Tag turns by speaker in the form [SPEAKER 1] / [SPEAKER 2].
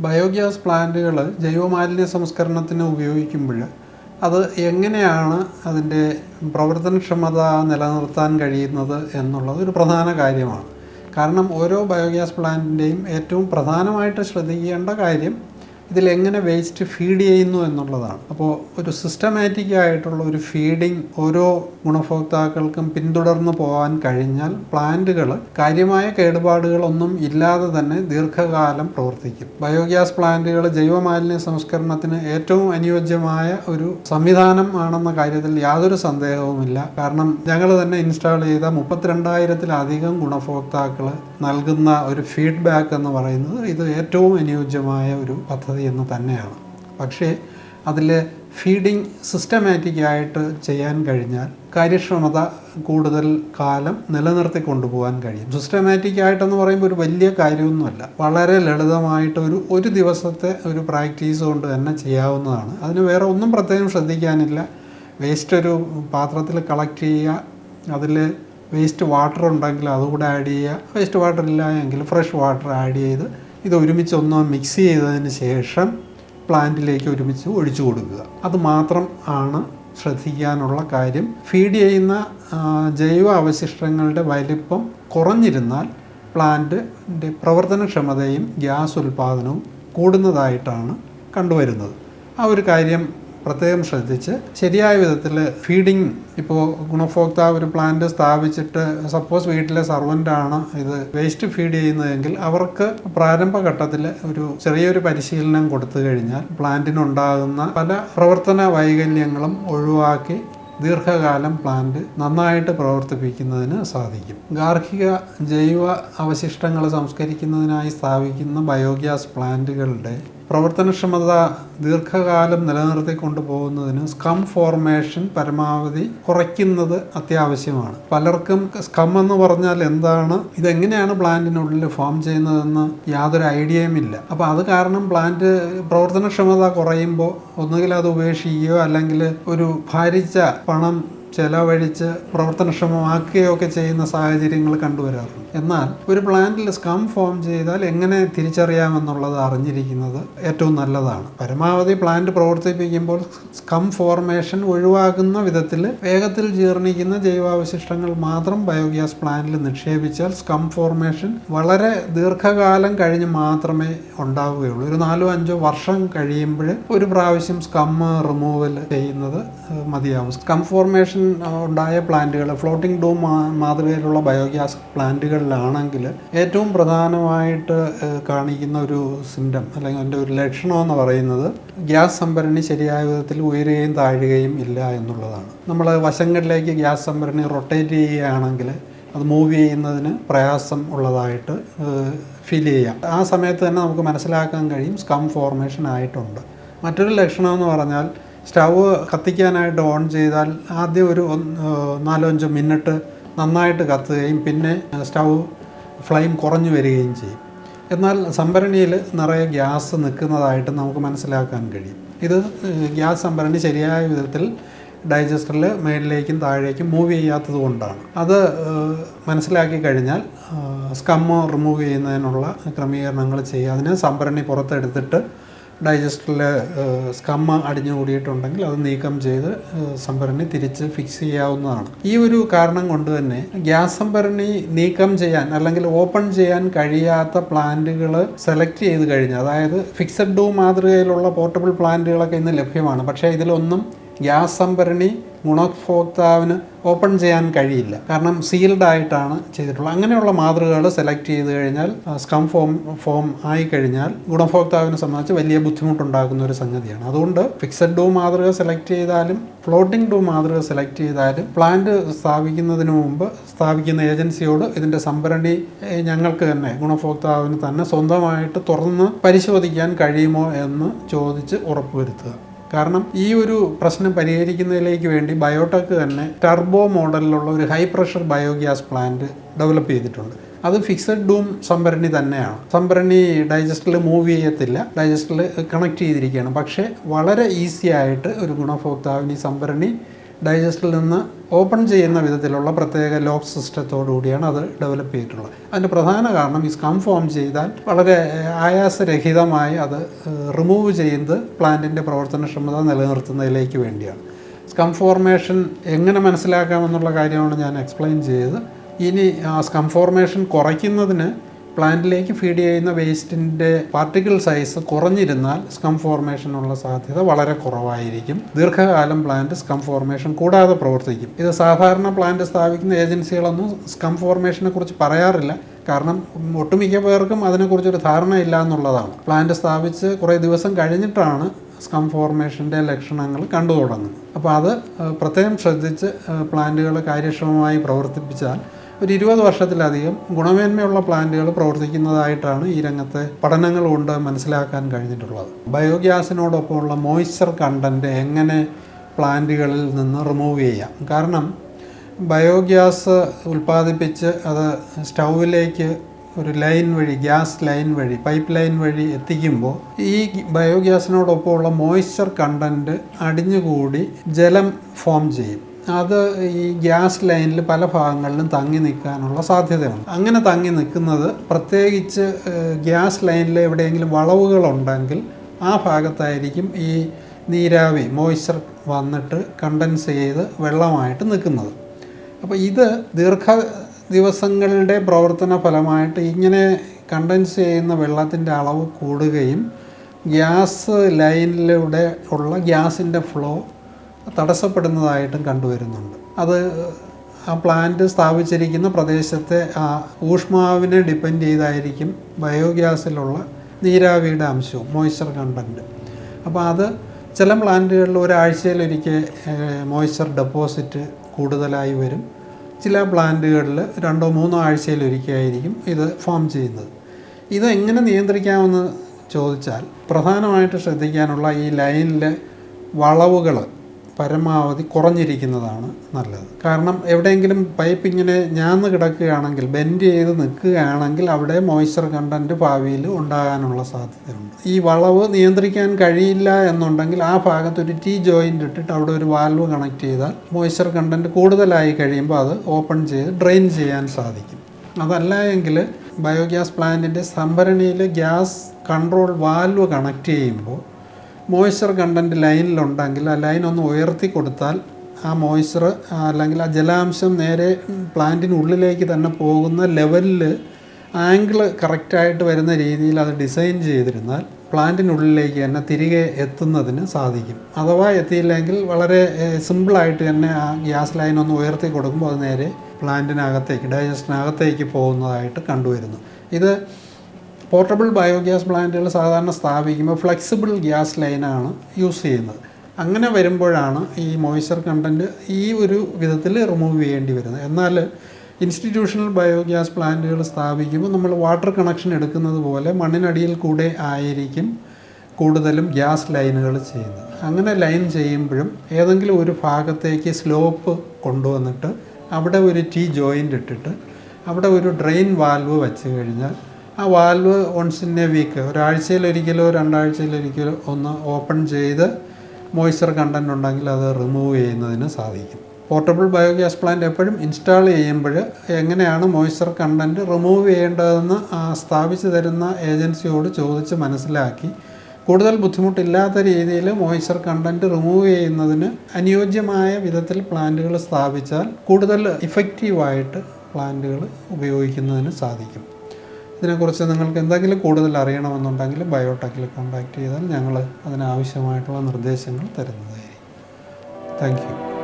[SPEAKER 1] Biogas പ്ലാന്റുകൾ ജൈവമാലിന്യ സംസ്കരണത്തിന് ഉപയോഗിക്കുമ്പോൾ അത് എങ്ങനെയാണ് അതിന്റെ പ്രവർത്തനക്ഷമത നിലനിർത്താൻ കഴിയുന്നത് എന്നുള്ളത് ഒരു പ്രധാന കാര്യമാണ്. കാരണം ഓരോ ബയോഗ്യാസ് പ്ലാന്റിന്റെയും ഏറ്റവും പ്രധാനമായിട്ട് ശ്രദ്ധിക്കേണ്ട കാര്യം ഇതിലെങ്ങനെ വേസ്റ്റ് ഫീഡ് ചെയ്യുന്നു എന്നുള്ളതാണ്. അപ്പോൾ ഒരു സിസ്റ്റമാറ്റിക് ആയിട്ടുള്ള ഒരു ഫീഡിങ് ഓരോ ഗുണഭോക്താക്കൾക്കും പിന്തുടർന്ന് പോകാൻ കഴിഞ്ഞാൽ പ്ലാന്റുകൾ കാര്യമായ കേടുപാടുകളൊന്നും ഇല്ലാതെ തന്നെ ദീർഘകാലം പ്രവർത്തിക്കും. ബയോഗ്യാസ് പ്ലാന്റുകൾ ജൈവമാലിന്യ സംസ്കരണത്തിന് ഏറ്റവും അനുയോജ്യമായ ഒരു സംവിധാനം ആണെന്ന കാര്യത്തിൽ യാതൊരു സന്ദേഹവുമില്ല. കാരണം ഞങ്ങൾ തന്നെ ഇൻസ്റ്റാൾ ചെയ്ത മുപ്പത്തിരണ്ടായിരത്തിലധികം ഗുണഭോക്താക്കൾ നൽകുന്ന ഒരു ഫീഡ്ബാക്ക് എന്ന് പറയുന്നത് ഇത് ഏറ്റവും അനുയോജ്യമായ ഒരു പദ്ധതി എന്ന് തന്നെയാണ്. പക്ഷേ അതിൽ ഫീഡിങ് സിസ്റ്റമാറ്റിക് ആയിട്ട് ചെയ്യാൻ കഴിഞ്ഞാൽ കാര്യക്ഷമത കൂടുതൽ കാലം നിലനിർത്തി കൊണ്ടുപോകാൻ കഴിയും. സിസ്റ്റമാറ്റിക് ആയിട്ടെന്ന് പറയുമ്പോൾ ഒരു വലിയ കാര്യമൊന്നുമല്ല. വളരെ ലളിതമായിട്ട് ഒരു ഒരു ദിവസത്തെ ഒരു പ്രാക്ടീസ് കൊണ്ട് തന്നെ ചെയ്യാവുന്നതാണ്. അതിന് വേറെ ഒന്നും പ്രത്യേകം ശ്രദ്ധിക്കാനില്ല. വേസ്റ്റ് ഒരു പാത്രത്തിൽ കളക്ട് ചെയ്യുക അതിൽ വേസ്റ്റ് വാട്ടർ ഉണ്ടെങ്കിൽ അതുകൂടെ ആഡ് ചെയ്യുക. വേസ്റ്റ് വാട്ടർ ഇല്ല എങ്കിൽ ഫ്രഷ് വാട്ടർ ആഡ് ചെയ്ത് ഇത് ഒരുമിച്ച് ഒന്ന് മിക്സ് ചെയ്തതിന് ശേഷം പ്ലാന്റിലേക്ക് ഒരുമിച്ച് ഒഴിച്ചു കൊടുക്കുക. അത് മാത്രം ആണ് ശ്രദ്ധിക്കാനുള്ള കാര്യം. ഫീഡ് ചെയ്യുന്ന ജൈവ അവശിഷ്ടങ്ങളുടെ വലിപ്പം കുറഞ്ഞിരുന്നാൽ പ്ലാന്റിന്റെ പ്രവർത്തനക്ഷമതയും ഗ്യാസ് ഉൽപ്പാദനവും കൂടുന്നതായിട്ടാണ് കണ്ടുവരുന്നത്. ആ ഒരു കാര്യം പ്രത്യേകം ശ്രദ്ധിച്ച് ശരിയായ വിധത്തിൽ ഫീഡിങ് ഇപ്പോൾ ഗുണഭോക്താവ് ഒരു പ്ലാന്റ് സ്ഥാപിച്ചിട്ട് സപ്പോസ് വീട്ടിലെ സർവന്റാണ് ഇത് വേസ്റ്റ് ഫീഡ് ചെയ്യുന്നതെങ്കിൽ അവർക്ക് പ്രാരംഭഘട്ടത്തിൽ ഒരു ചെറിയൊരു പരിശീലനം കൊടുത്തു കഴിഞ്ഞാൽ പ്ലാന്റിനുണ്ടാകുന്ന പല പ്രവർത്തന വൈകല്യങ്ങളും ഒഴിവാക്കി ദീർഘകാലം പ്ലാന്റ് നന്നായിട്ട് പ്രവർത്തിപ്പിക്കുന്നതിന് സാധിക്കും. ഗാർഹിക ജൈവ അവശിഷ്ടങ്ങൾ സംസ്കരിക്കുന്നതിനായി സ്ഥാപിക്കുന്ന ബയോഗ്യാസ് പ്ലാന്റുകളുടെ പ്രവർത്തനക്ഷമത ദീർഘകാലം നിലനിർത്തി കൊണ്ടുപോകുന്നതിന് സ്കം ഫോർമേഷൻ പരമാവധി കുറയ്ക്കുന്നത് അത്യാവശ്യമാണ്. പലർക്കും സ്കം എന്ന് പറഞ്ഞാൽ എന്താണ്? ഇതെങ്ങനെയാണ് പ്ലാന്റിനുള്ളിൽ ഫോം ചെയ്യുന്നതെന്ന് യാതൊരു ഐഡിയയും ഇല്ല. അപ്പോൾ അത് കാരണം പ്ലാന്റ് പ്രവർത്തനക്ഷമത കുറയുമ്പോൾ ഒന്നുകിൽ അത് ഉപേക്ഷിക്കുകയോ അല്ലെങ്കിൽ ഒരു ഭാരിച്ച പണം ചെലവഴിച്ച് പ്രവർത്തനക്ഷമമാക്കുകയോ ഒക്കെ ചെയ്യുന്ന സാഹചര്യങ്ങൾ കണ്ടുവരാറുണ്ട്. എന്നാൽ ഒരു പ്ലാന്റിൽ സ്കം ഫോം ചെയ്താൽ എങ്ങനെ തിരിച്ചറിയാമെന്നുള്ളത് അറിഞ്ഞിരിക്കുന്നത് ഏറ്റവും നല്ലതാണ്. പരമാവധി പ്ലാന്റ് പ്രവർത്തിപ്പിക്കുമ്പോൾ സ്കം ഫോർമേഷൻ ഒഴിവാക്കുന്ന വിധത്തിൽ വേഗത്തിൽ ജീർണിക്കുന്ന ജൈവാവശിഷ്ടങ്ങൾ മാത്രം ബയോഗ്യാസ് പ്ലാന്റിൽ നിക്ഷേപിച്ചാൽ സ്കം ഫോർമേഷൻ വളരെ ദീർഘകാലം കഴിഞ്ഞ് മാത്രമേ ഉണ്ടാവുകയുള്ളൂ. ഒരു നാലോ അഞ്ചോ വർഷം കഴിയുമ്പോൾ ഒരു പ്രാവശ്യം സ്കം റിമൂവൽ ചെയ്യുന്നത് മതിയാവും. സ്കം ഫോർമേഷൻ ഉണ്ടായ പ്ലാന്റുകൾ ഫ്ലോട്ടിംഗ് ഡോം മാതൃകയിലുള്ള ബയോഗ്യാസ് പ്ലാന്റുകളിലാണെങ്കിൽ ഏറ്റവും പ്രധാനമായിട്ട് കാണിക്കുന്ന ഒരു സിംറ്റം അല്ലെങ്കിൽ അതിന്റെ ഒരു ലക്ഷണം എന്ന് പറയുന്നത് ഗ്യാസ് സംഭരണി ശരിയായ വിധത്തിൽ ഉയരുകയും താഴുകയും ഇല്ല എന്നുള്ളതാണ്. നമ്മൾ വശങ്ങളിലേക്ക് ഗ്യാസ് സംഭരണി റൊട്ടേറ്റ് ചെയ്യുകയാണെങ്കിൽ അത് മൂവ് ചെയ്യുന്നതിന് പ്രയാസം ഉള്ളതായിട്ട് ഫീൽ ചെയ്യാം. ആ സമയത്ത് തന്നെ നമുക്ക് മനസ്സിലാക്കാൻ കഴിയും സ്കം ഫോർമേഷൻ ആയിട്ടുണ്ട്. മറ്റൊരു ലക്ഷണം എന്ന് പറഞ്ഞാൽ സ്റ്റൗ കത്തിക്കാനായിട്ട് ഓൺ ചെയ്താൽ ആദ്യം ഒരു നാലോ അഞ്ചോ മിനിറ്റ് നന്നായിട്ട് കത്തുകയും പിന്നെ സ്റ്റൗ ഫ്ലെയിം കുറഞ്ഞു വരികയും ചെയ്യും. എന്നാൽ സംഭരണിയിൽ നിറയെ ഗ്യാസ് നിൽക്കുന്നതായിട്ട് നമുക്ക് മനസ്സിലാക്കാൻ കഴിയും. ഇത് ഗ്യാസ് സംഭരണി ശരിയായ വിധത്തിൽ ഡൈജസ്റ്ററിൽ മേളിലേക്കും താഴേക്കും മൂവ് ചെയ്യാത്തത് കൊണ്ടാണ്. അത് മനസ്സിലാക്കി കഴിഞ്ഞാൽ സ്കമ്മ് റിമൂവ് ചെയ്യുന്നതിനുള്ള ക്രമീകരണങ്ങൾ ചെയ്യുക. അതിന് സംഭരണി പുറത്തെടുത്തിട്ട് ഡൈജസ്റ്ററിൽ സ്കമ്മ അടിഞ്ഞു കൂടിയിട്ടുണ്ടെങ്കിൽ അത് നീക്കം ചെയ്ത് സംഭരണി തിരിച്ച് ഫിക്സ് ചെയ്യാവുന്നതാണ്. ഈ ഒരു കാരണം കൊണ്ട് തന്നെ ഗ്യാസ് സംഭരണി നീക്കം ചെയ്യാൻ അല്ലെങ്കിൽ ഓപ്പൺ ചെയ്യാൻ കഴിയാത്ത പ്ലാന്റുകൾ സെലക്ട് ചെയ്ത് കഴിഞ്ഞാൽ അതായത് ഫിക്സഡ് ഡൂ മാതൃകയിലുള്ള പോർട്ടബിൾ പ്ലാന്റുകളൊക്കെ ഇന്ന് ലഭ്യമാണ്. പക്ഷേ ഇതിലൊന്നും ഗ്യാസ് സംഭരണി ഗുണഭോക്താവിന് ഓപ്പൺ ചെയ്യാൻ കഴിയില്ല. കാരണം സീൽഡ് ആയിട്ടാണ് ചെയ്തിട്ടുള്ളത്. അങ്ങനെയുള്ള മാതൃകകൾ സെലക്ട് ചെയ്ത് കഴിഞ്ഞാൽ സ്കം ഫോം ഫോം ആയി കഴിഞ്ഞാൽ ഗുണഭോക്താവിനെ സംബന്ധിച്ച് വലിയ ബുദ്ധിമുട്ടുണ്ടാക്കുന്ന ഒരു സംഗതിയാണ്. അതുകൊണ്ട് ഫിക്സഡ് ഡോ മാതൃക സെലക്ട് ചെയ്താലും ഫ്ലോട്ടിംഗ് ഡോ മാതൃക സെലക്ട് ചെയ്താലും പ്ലാന്റ് സ്ഥാപിക്കുന്നതിന് മുമ്പ് സ്ഥാപിക്കുന്ന ഏജൻസിയോട് ഇതിന്റെ സംഭരണി ഞങ്ങൾക്ക് തന്നെ ഗുണഭോക്താവിന് തന്നെ സ്വന്തമായിട്ട് തുറന്ന് പരിശോധിക്കാൻ കഴിയുമോ എന്ന് ചോദിച്ച് ഉറപ്പുവരുത്തുക. കാരണം ഈ ഒരു പ്രശ്നം പരിഹരിക്കുന്നതിലേക്ക് വേണ്ടി ബയോടെക് തന്നെ ടർബോ മോഡലിലുള്ള ഒരു high pressure biogas plant develop ചെയ്തിട്ടുണ്ട്. അത് ഫിക്സഡ് ഡൂം സംഭരണി തന്നെയാണ്. സംഭരണി ഡൈജസ്റ്ററിൽ മൂവ് ചെയ്യത്തില്ല. ഡൈജസ്റ്ററിൽ കണക്ട് ചെയ്തിരിക്കുകയാണ്. പക്ഷേ വളരെ ഈസി ആയിട്ട് ഒരു ഗുണഭോക്താവിന് ഈ സംഭരണി ഡൈജസ്റ്റിൽ നിന്ന് ഓപ്പൺ ചെയ്യുന്ന വിധത്തിലുള്ള പ്രത്യേക ലോക്ക് സിസ്റ്റത്തോടു കൂടിയാണ് അത് ഡെവലപ്പ് ചെയ്തിട്ടുള്ളത്. അതിന്റെ പ്രധാന കാരണം ഈ സ്കം ഫോം ചെയ്താൽ വളരെ ആയാസരഹിതമായി അത് റിമൂവ് ചെയ്ത് പ്ലാന്റിന്റെ പ്രവർത്തനക്ഷമത നിലനിർത്തുന്നതിലേക്ക് വേണ്ടിയാണ്. സ്കം ഫോർമേഷൻ എങ്ങനെ മനസ്സിലാക്കാമെന്നുള്ള കാര്യമാണ് ഞാൻ എക്സ്പ്ലെയിൻ ചെയ്തത്. ഇനി സ്കം ഫോർമേഷൻ കുറയ്ക്കുന്നതിന് പ്ലാന്റിലേക്ക് ഫീഡ് ചെയ്യുന്ന വേസ്റ്റിന്റെ പാർട്ടിക്കിൾ സൈസ് കുറഞ്ഞിരുന്നാൽ സ്കം ഫോർമേഷനുള്ള സാധ്യത വളരെ കുറവായിരിക്കും. ദീർഘകാലം പ്ലാന്റ് സ്കം ഫോർമേഷൻ കൂടാതെ പ്രവർത്തിക്കും. ഇത് സാധാരണ പ്ലാന്റ് സ്ഥാപിക്കുന്ന ഏജൻസികളൊന്നും സ്കം ഫോർമേഷനെ കുറിച്ച് പറയാറില്ല. കാരണം ഒട്ടുമിക്ക പേർക്കും അതിനെക്കുറിച്ചൊരു ധാരണയില്ല എന്നുള്ളതാണ്. പ്ലാന്റ് സ്ഥാപിച്ച് കുറേ ദിവസം കഴിഞ്ഞിട്ടാണ് സ്കം ഫോർമേഷന്റെ ലക്ഷണങ്ങൾ കണ്ടു തുടങ്ങുന്നത് അപ്പോൾ അത് പ്രത്യേകം ശ്രദ്ധിച്ച് പ്ലാന്റുകൾ കാര്യക്ഷമമായി പ്രവർത്തിപ്പിച്ചാൽ ഒരു ഇരുപത് വർഷത്തിലധികം ഗുണമേന്മയുള്ള പ്ലാന്റുകൾ പ്രവർത്തിക്കുന്നതായിട്ടാണ് ഈ രംഗത്തെ പഠനങ്ങൾ കൊണ്ട് മനസ്സിലാക്കാൻ കഴിഞ്ഞിട്ടുള്ളത്. ബയോഗ്യാസിനോടൊപ്പമുള്ള മോയ്സ്ചർ കണ്ടന്റ് എങ്ങനെ പ്ലാന്റുകളിൽ നിന്ന് റിമൂവ് ചെയ്യാം? കാരണം ബയോഗ്യാസ് ഉൽപ്പാദിപ്പിച്ച് അത് സ്റ്റൗവിലേക്ക് ഒരു ലൈൻ വഴി ഗ്യാസ് ലൈൻ വഴി പൈപ്പ് ലൈൻ വഴി എത്തിക്കുമ്പോൾ ഈ ബയോഗ്യാസിനോടൊപ്പമുള്ള മോയ്സ്ചർ കണ്ടന്റ് അടിഞ്ഞുകൂടി ജലം ഫോം ചെയ്യും. അത് ഈ ഗ്യാസ് ലൈനിൽ പല ഭാഗങ്ങളിലും തങ്ങി നിൽക്കാനുള്ള സാധ്യതയുണ്ട്. അങ്ങനെ തങ്ങി നിൽക്കുന്നത് പ്രത്യേകിച്ച് ഗ്യാസ് ലൈനിൽ എവിടെയെങ്കിലും വളവുകളുണ്ടെങ്കിൽ ആ ഭാഗത്തായിരിക്കും ഈ നീരാവി മോയ്സ്ചർ വന്നിട്ട് കണ്ടൻസ് ചെയ്ത് വെള്ളമായിട്ട് നിൽക്കുന്നത്. അപ്പോൾ ഇത് ദീർഘ ദിവസങ്ങളുടെ പ്രവർത്തന ഫലമായിട്ട് ഇങ്ങനെ കണ്ടൻസ് ചെയ്യുന്ന വെള്ളത്തിന്റെ അളവ് കൂടുകയും ഗ്യാസ് ലൈനിലൂടെ ഉള്ള ഗ്യാസിന്റെ ഫ്ലോ തടസ്സപ്പെടുന്നതായിട്ടും കണ്ടുവരുന്നുണ്ട്. അത് ആ പ്ലാന്റ് സ്ഥാപിച്ചിരിക്കുന്ന പ്രദേശത്തെ ആ ഊഷ്മാവിനെ ഡിപ്പെൻഡ് ചെയ്തായിരിക്കും ബയോഗ്യാസിലുള്ള നീരാവിയുടെ അംശവും മോയ്സ്ചർ കണ്ടന്റ് അപ്പോൾ അത് ചില പ്ലാന്റുകളിൽ ഒരാഴ്ചയിലൊരിക്കൽ മോയ്സ്ചർ ഡെപ്പോസിറ്റ് കൂടുതലായി വരും. ചില പ്ലാന്റുകളിൽ രണ്ടോ മൂന്നോ ആഴ്ചയിലൊരിക്കലായിരിക്കും ഇത് ഫോം ചെയ്യുന്നത്. ഇത് എങ്ങനെ നിയന്ത്രിക്കാമെന്ന് ചോദിച്ചാൽ പ്രധാനമായിട്ട് ശ്രദ്ധിക്കാനുള്ള ഈ ലൈനിലെ വളവുകൾ പരമാവധി കുറഞ്ഞിരിക്കുന്നതാണ് നല്ലത്. കാരണം എവിടെയെങ്കിലും പൈപ്പ് ഇങ്ങനെ ഞാന്ന് കിടക്കുകയാണെങ്കിൽ ബെൻഡ് ചെയ്ത് നിൽക്കുകയാണെങ്കിൽ അവിടെ മോയ്സ്ചർ കണ്ടന്റ് ഭാവിയിൽ ഉണ്ടാകാനുള്ള സാധ്യതയുണ്ട്. ഈ വളവ് നിയന്ത്രിക്കാൻ കഴിയില്ല എന്നുണ്ടെങ്കിൽ ആ ഭാഗത്ത് ഒരു ടീ ജോയിന്റ് ഇട്ടിട്ട് അവിടെ ഒരു വാൽവ് കണക്ട് ചെയ്താൽ മോയ്സ്ചർ കണ്ടന്റ് കൂടുതലായി കഴിയുമ്പോൾ അത് ഓപ്പൺ ചെയ്ത് ഡ്രെയിൻ ചെയ്യാൻ സാധിക്കും. അതല്ല എങ്കിൽ ബയോഗ്യാസ് പ്ലാന്റിന്റെ സംഭരണിയിൽ ഗ്യാസ് കൺട്രോൾ വാൽവ് കണക്ട് ചെയ്യുമ്പോൾ മോയ്സ്ചർ കണ്ടന്റ് ലൈനിലുണ്ടെങ്കിൽ ആ ലൈൻ ഒന്ന് ഉയർത്തി കൊടുത്താൽ ആ മോയ്സ്ചർ അല്ലെങ്കിൽ ആ ജലാംശം നേരെ പ്ലാന്റിനുള്ളിലേക്ക് തന്നെ പോകുന്ന ലെവലിൽ ആംഗിൾ കറക്റ്റായിട്ട് വരുന്ന രീതിയിൽ അത് ഡിസൈൻ ചെയ്തിരുന്നാൽ പ്ലാന്റിനുള്ളിലേക്ക് തന്നെ തിരികെ എത്തുന്നതിന് സാധിക്കും. അഥവാ എത്തിയില്ലെങ്കിൽ വളരെ സിമ്പിളായിട്ട് തന്നെ ആ ഗ്യാസ് ലൈൻ ഒന്ന് ഉയർത്തി കൊടുക്കുമ്പോൾ അത് നേരെ പ്ലാന്റിനകത്തേക്ക് ഡൈജസ്റ്റിനകത്തേക്ക് പോകുന്നതായിട്ട് കണ്ടുവരുന്നു. ഇത് പോർട്ടബിൾ ബയോഗ്യാസ് പ്ലാന്റുകൾ സാധാരണ സ്ഥാപിക്കുമ്പോൾ ഫ്ലെക്സിബിൾ ഗ്യാസ് ലൈനാണ് യൂസ് ചെയ്യുന്നത്. അങ്ങനെ വരുമ്പോഴാണ് ഈ മോയ്സ്ചർ കണ്ടന്റ് ഈ ഒരു വിധത്തിൽ റിമൂവ് ചെയ്യേണ്ടി വരുന്നത്. എന്നാൽ ഇൻസ്റ്റിറ്റ്യൂഷണൽ ബയോഗ്യാസ് പ്ലാന്റുകൾ സ്ഥാപിക്കുമ്പോൾ നമ്മൾ വാട്ടർ കണക്ഷൻ എടുക്കുന്നത് പോലെ മണ്ണിനടിയിൽ കൂടെ ആയിരിക്കും കൂടുതലും ഗ്യാസ് ലൈനുകൾ ചെയ്യുന്നത്. അങ്ങനെ ലൈൻ ചെയ്യുമ്പോഴും ഏതെങ്കിലും ഒരു ഭാഗത്തേക്ക് സ്ലോപ്പ് കൊണ്ടുവന്നിട്ട് അവിടെ ഒരു ടീ ജോയിന്റ് ഇട്ടിട്ട് അവിടെ ഒരു ഡ്രെയിൻ വാൽവ് വെച്ച് കഴിഞ്ഞാൽ ആ valve once in a week ഒരാഴ്ചയിലൊരിക്കലോ രണ്ടാഴ്ചയിലൊരിക്കലോ ഒന്ന് ഓപ്പൺ ചെയ്ത് മോയ്സ്ചർ കണ്ടന്റ് ഉണ്ടെങ്കിൽ അത് റിമൂവ് ചെയ്യുന്നതിന് സാധിക്കും. പോർട്ടബിൾ ബയോഗ്യാസ് പ്ലാന്റ് എപ്പോഴും ഇൻസ്റ്റാൾ ചെയ്യുമ്പോൾ എങ്ങനെയാണ് മോയ്സ്ചർ കണ്ടന്റ് റിമൂവ് ചെയ്യേണ്ടതെന്ന് സ്ഥാപിച്ചു തരുന്ന ഏജൻസിയോട് ചോദിച്ച് മനസ്സിലാക്കി. കൂടുതൽ ബുദ്ധിമുട്ടില്ലാത്ത രീതിയിൽ മോയ്സ്ചർ കണ്ടന്റ് റിമൂവ് ചെയ്യുന്നതിന് അനുയോജ്യമായ വിധത്തിൽ പ്ലാന്റുകൾ സ്ഥാപിച്ചാൽ കൂടുതൽ ഇഫക്റ്റീവായിട്ട് പ്ലാന്റുകൾ ഉപയോഗിക്കുന്നതിന് സാധിക്കും. ഇതിനെക്കുറിച്ച് നിങ്ങൾക്ക് എന്തെങ്കിലും കൂടുതൽ അറിയണമെന്നുണ്ടെങ്കിൽ ബയോടെക്കിൽ കോൺടാക്റ്റ് ചെയ്താൽ ഞങ്ങൾ അതിനാവശ്യമായിട്ടുള്ള നിർദ്ദേശങ്ങൾ തരുന്നതായിരിക്കും. Thank you.